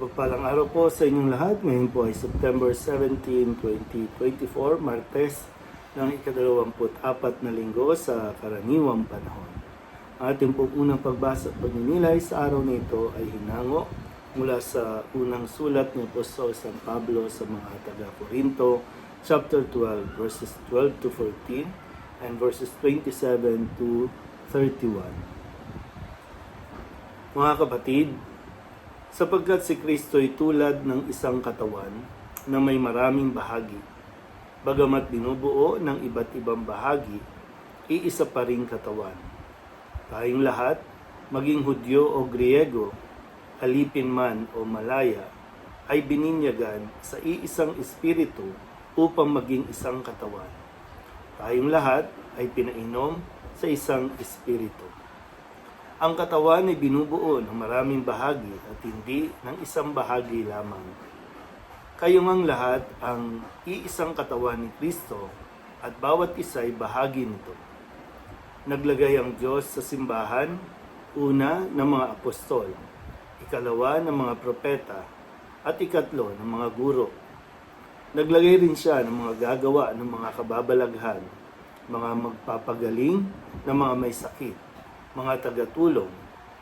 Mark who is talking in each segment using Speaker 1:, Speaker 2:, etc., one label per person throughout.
Speaker 1: Mapagpalang araw po sa inyong lahat. Ngayon po ay September 17, 2024, Martes ng ikadalawamput apat na linggo sa karaniwang panahon. Ang ating pong unang pagbasa at pagninilay sa araw na ito ay hinango mula sa unang sulat ni Apostol San Pablo sa mga taga-Korinto, chapter 12, verses 12 to 14, and verses 27 to 31. Mga kapatid, sapagkat si Kristo ay tulad ng isang katawan na may maraming bahagi. Bagamat binubuo ng iba't ibang bahagi, iisa pa ring katawan. Tayong lahat, maging Hudyo o Griego, alipin man o malaya, ay bininyagan sa iisang espiritu upang maging isang katawan. Tayong lahat ay pinainom sa isang espiritu. Ang katawan ay binubuo ng maraming bahagi at hindi ng isang bahagi lamang. Kayo ngang lahat ang iisang katawan ni Kristo at bawat isa ay bahagi nito. Naglagay ang Diyos sa simbahan, una ng mga apostol, ikalawa ng mga propeta, at ikatlo ng mga guro. Naglagay rin siya ng mga gagawa ng mga kababalaghan, mga magpapagaling ng mga may sakit, mga tagatulong,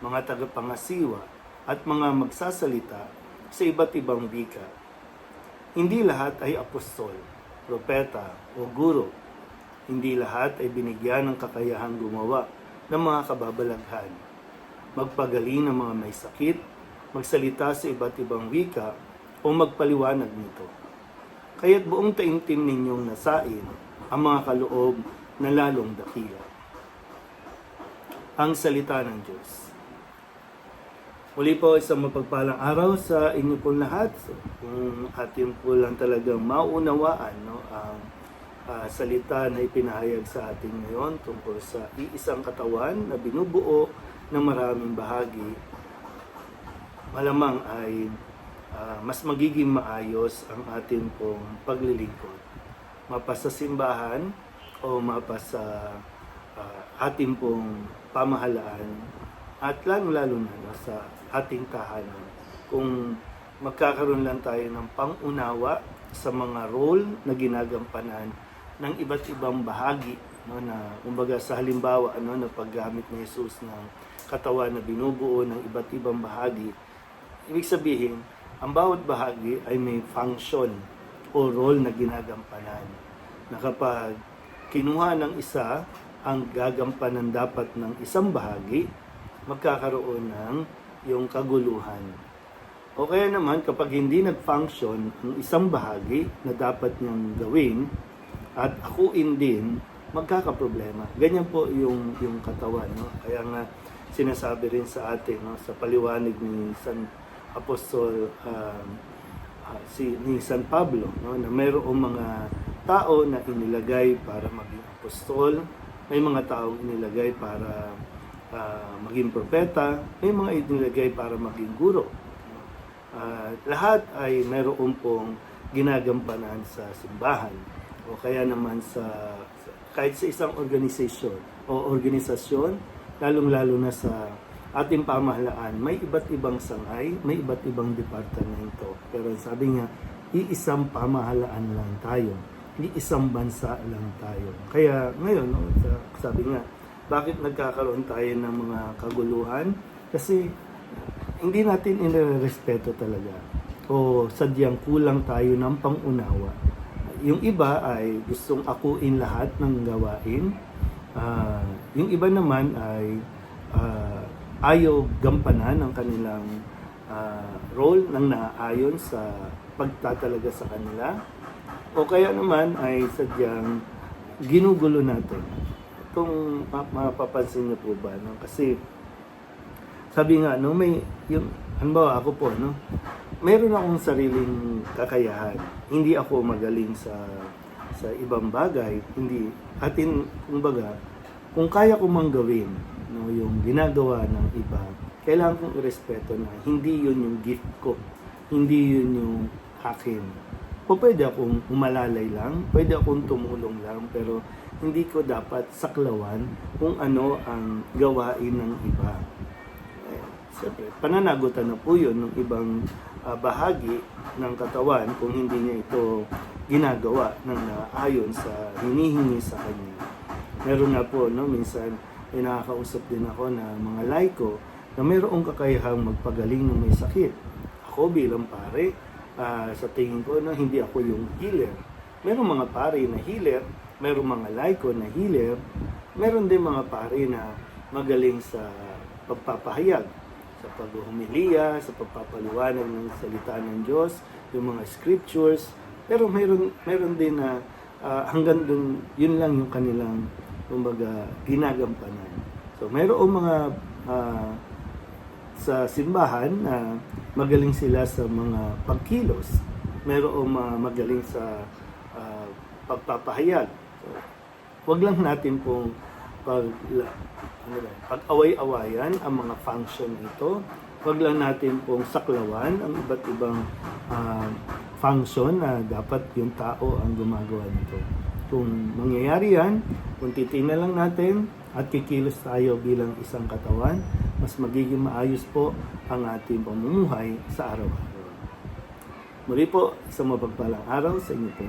Speaker 1: mga tagapangasiwa, at mga magsasalita sa iba't ibang wika. Hindi lahat ay apostol, propeta o guro. Hindi lahat ay binigyan ng kakayahang gumawa ng mga kababalaghan. Magpagaling ng mga may sakit, magsalita sa iba't ibang wika, o magpaliwanag nito. Kaya't buong taimtim ninyong nasain ang mga kaloob na lalong dakila ang salita ng Diyos. Muli po isang mapagpalang araw sa inyo po lahat. Kung atin po lang talagang maunawaan no, ang ah, salita na ipinahayag sa atin ngayon tungkol sa iisang katawan na binubuo ng maraming bahagi, malamang ay ah, mas magiging maayos ang atin pong paglilingkod. Mapa sa simbahan o mapa sa ah, ating pong pamahalaan at lalo-lalo na sa ating tahanan. Kung magkakaroon lang tayo ng pangunawa sa mga role na ginagampanan ng iba't ibang bahagi no, na kumbaga sa halimbawa ano, na paggamit ni Jesus ng katawan na binubuo ng iba't ibang bahagi, ibig sabihin, ang bawat bahagi ay may function o role na ginagampanan. Na kapag kinuha ng isa ang gagampanan dapat ng isang bahagi, magkakaroon ng yung kaguluhan. O kaya naman, kapag hindi nag-function ang isang bahagi na dapat niyang gawin at akuin din, magkakaproblema. Ganyan po yung, yung katawan. No? Kaya nga, sinasabi rin sa atin, no, sa paliwanag ni San Apostol um, ah, si ni San Pablo no, na mayroong mga tao na inilagay para maging apostol, may mga taong inilagay para ah, maging propeta, may mga inilagay para maging guro. Ah, lahat ay mayroon pong ginagampanan sa simbahan o kaya naman sa kahit sa isang organisasyon o organisasyon lalong-lalo na sa ating pamahalaan may iba't ibang sangay, may iba't ibang departamento. Pero sabi nga, iisang pamahalaan lang tayo. Hindi isang bansa lang tayo. Kaya ngayon, no, sa- sabi nga, bakit nagkakaroon tayo ng mga kaguluhan? Kasi hindi natin inirespeto talaga o sadyang kulang tayo ng pangunawa. Yung iba ay gustong akuin lahat ng gawain. Ah, yung iba naman ay ah, ayaw gampanan ang kanilang ah, role ng naaayon sa pagtatalaga sa kanila. O kaya naman ay sadyang ginugulo natin. Itong ma- mapapansin niyo po ba? No? Kasi sabi nga, no, may, yung, halimbawa ako po, no, meron akong sariling kakayahan. Hindi ako magaling sa sa ibang bagay. Hindi, atin, kumbaga, kung kaya ko mang gawin, no, yung ginagawa ng iba, kailangan kong irespeto na hindi yun yung gift ko. Hindi yun yung akin. O pwede akong umalalay lang, pwede akong tumulong lang, pero hindi ko dapat saklawan kung ano ang gawain ng iba. Siyempre, pananagutan na po yun ng ibang ah, bahagi ng katawan kung hindi niya ito ginagawa ng ayon sa hinihingi sa kanya. Meron nga po, no, minsan may nakakausap din ako na mga laiko na mayroong kakayahang magpagaling ng may sakit. Ako bilang pare, ah, sa tingin ko na hindi ako yung healer. Merong mga pare na healer, merong mga laiko na healer, meron din mga pare na magaling sa pagpapahayag, sa paghuhumiliya, sa pagpapaliwanag ng salita ng Diyos, yung mga scriptures, pero meron meron din na ah, hanggang dun, yun lang yung kanilang kumbaga ginagampanan. So mayroong mga ah, sa simbahan na magaling sila sa mga pagkilos. Mayroong mga magaling sa ah, pagpapahayag. So, wag lang natin pong pag ano ba, pag-away-awayan ang mga function ito. Wag lang natin pong saklawan ang iba't ibang ah, function na dapat yung tao ang gumagawa nito. Kung mangyayari yan, kung titingnan lang natin at kikilos tayo bilang isang katawan, mas magiging maayos po ang ating pamumuhay sa araw-araw. Muli po, isang mapagpalang araw sa inyo po.